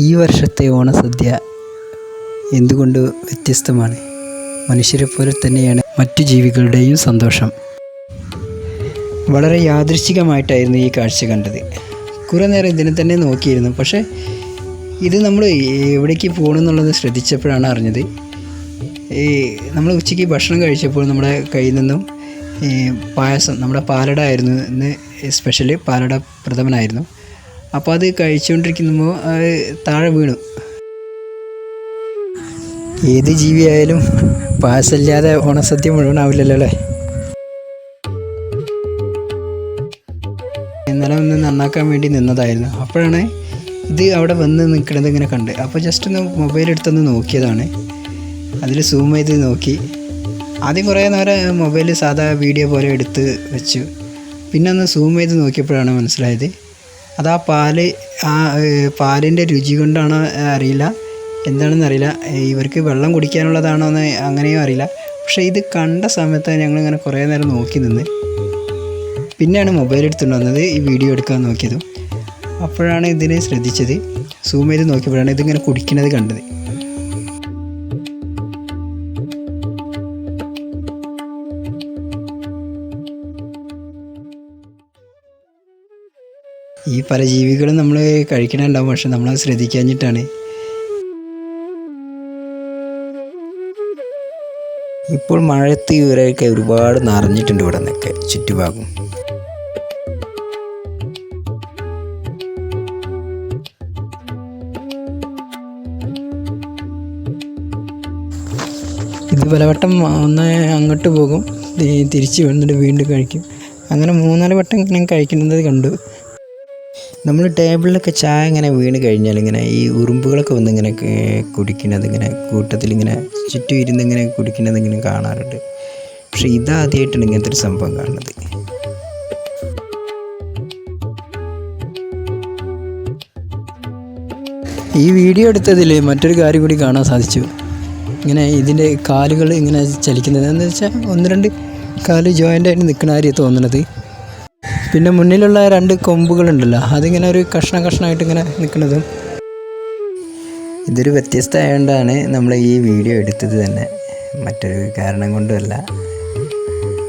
ഈ വർഷത്തെ ഓണസദ്യ എന്തുകൊണ്ട് വ്യത്യസ്തമാണ്? മനുഷ്യരെ പോലെ തന്നെയാണ് മറ്റു ജീവികളുടെയും സന്തോഷം. വളരെ യാദൃശ്ചികമായിട്ടായിരുന്നു ഈ കാഴ്ച കണ്ടത്. കുറേ നേരം ഇതിനെ തന്നെ നോക്കിയിരുന്നു. പക്ഷേ ഇത് നമ്മൾ എവിടേക്ക് പോകണമെന്നുള്ളത് ശ്രദ്ധിച്ചപ്പോഴാണ് അറിഞ്ഞത്. ഈ നമ്മൾ ഉച്ചയ്ക്ക് ഭക്ഷണം കഴിച്ചപ്പോൾ നമ്മുടെ കയ്യിൽ നിന്നും പായസം നമ്മുടെ പാലട ആയിരുന്നു ഇന്ന് സ്പെഷ്യൽ പാലട പ്രഥമനായിരുന്നു. അപ്പോൾ അത് കഴിച്ചുകൊണ്ടിരിക്കുമ്പോൾ അത് താഴെ വീണു. ഏത് ജീവിയായാലും പാസല്ലാതെ ഓണസദ്യ മുഴുവനാവില്ലല്ലോ അല്ലേ? ഇന്നലെ ഒന്ന് നന്നാക്കാൻ വേണ്ടി നിന്നതായിരുന്നു. അപ്പോഴാണ് ഇത് അവിടെ വന്ന് നിൽക്കുന്നത് ഇങ്ങനെ കണ്ട്. അപ്പോൾ ജസ്റ്റ് ഒന്ന് മൊബൈൽ എടുത്തൊന്ന് നോക്കിയതാണ്. അതിൽ സൂം ചെയ്ത് നോക്കി. ആദ്യം കുറേ നേരം മൊബൈൽ സാധാ വീഡിയോ പോലെ എടുത്ത് വെച്ചു. പിന്നെ ഒന്ന് സൂം ചെയ്ത് നോക്കിയപ്പോഴാണ് മനസ്സിലായത്. അത് ആ പാൽ ആ പാലിന്റെ രുചി കൊണ്ടാണോ അറിയില്ല. എന്താണെന്ന് അറിയില്ല. ഇവർക്ക് വെള്ളം കുടിക്കാനുള്ളതാണോ എന്ന് അങ്ങനെയും അറിയില്ല. പക്ഷേ ഇത് കണ്ട സമയത്ത് ഞങ്ങളിങ്ങനെ കുറേ നേരം നോക്കി നിന്ന് പിന്നെയാണ് മൊബൈൽ എടുത്തുകൊണ്ട് വന്നത് ഈ വീഡിയോ എടുക്കാൻ നോക്കിയതും. അപ്പോഴാണ് ഇതിനെ ശ്രദ്ധിച്ചത്. സൂം ചെയ്ത് നോക്കിയപ്പോഴാണ് ഇതിങ്ങനെ കുടിക്കുന്നത് കണ്ടത്. ഈ പല ജീവികളും നമ്മൾ കഴിക്കണുണ്ടാവും പക്ഷെ നമ്മളത് ശ്രദ്ധിക്കാഞ്ഞിട്ടാണ്. ഇപ്പോൾ മഴത്ത് ഇവരൊക്കെ ഒരുപാട് നിറഞ്ഞിട്ടുണ്ട് ഇവിടെ നിന്നൊക്കെ ചുറ്റുഭാഗം. ഇത് പലവട്ടം ഒന്ന് അങ്ങോട്ട് പോകും തിരിച്ച് വന്നിട്ട് വീണ്ടും കഴിക്കും. അങ്ങനെ മൂന്നാൽ വട്ടം ഇങ്ങനെ കഴിക്കുന്നത് കണ്ടു. നമ്മൾ ടേബിളിലൊക്കെ ചായ ഇങ്ങനെ വീണ് കഴിഞ്ഞാൽ ഇങ്ങനെ ഈ ഉറുമ്പുകളൊക്കെ വന്ന് ഇങ്ങനെ കുടിക്കുന്നത് ഇങ്ങനെ കൂട്ടത്തിൽ ഇങ്ങനെ ചുറ്റും ഇരുന്ന് ഇങ്ങനെ കുടിക്കുന്നത് ഇങ്ങനെ കാണാറുണ്ട്. പക്ഷെ ഇതാദ്യമായിട്ടാണ് ഇങ്ങനത്തെ ഒരു സംഭവം കാണുന്നത്. ഈ വീഡിയോ എടുത്തതിൽ മറ്റൊരു കാര്യം കൂടി കാണാൻ സാധിച്ചു. ഇങ്ങനെ ഇതിന്റെ കാലുകൾ ഇങ്ങനെ ചലിക്കുന്നത് എന്ന് വെച്ചാൽ ഒന്ന് രണ്ട് കാൽ ജോയിന്റ് ആയിട്ട് നിൽക്കണ കാര്യം തോന്നുന്നത്. പിന്നെ മുന്നിലുള്ള രണ്ട് കൊമ്പുകളുണ്ടല്ലോ. അതിങ്ങനെ ഒരു കഷ്ണ കഷ്ണമായിട്ട് ഇങ്ങനെ നിൽക്കുന്നതും. ഇതൊരു വ്യത്യസ്തമായതുകൊണ്ടാണ് നമ്മൾ ഈ വീഡിയോ എടുത്തത് തന്നെ. മറ്റൊരു കാരണം കൊണ്ടുമല്ല.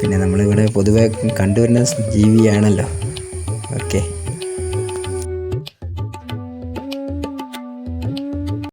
പിന്നെ നമ്മളിവിടെ പൊതുവെ കണ്ടുവരുന്ന ജീവിയാണല്ലോ. ഓക്കെ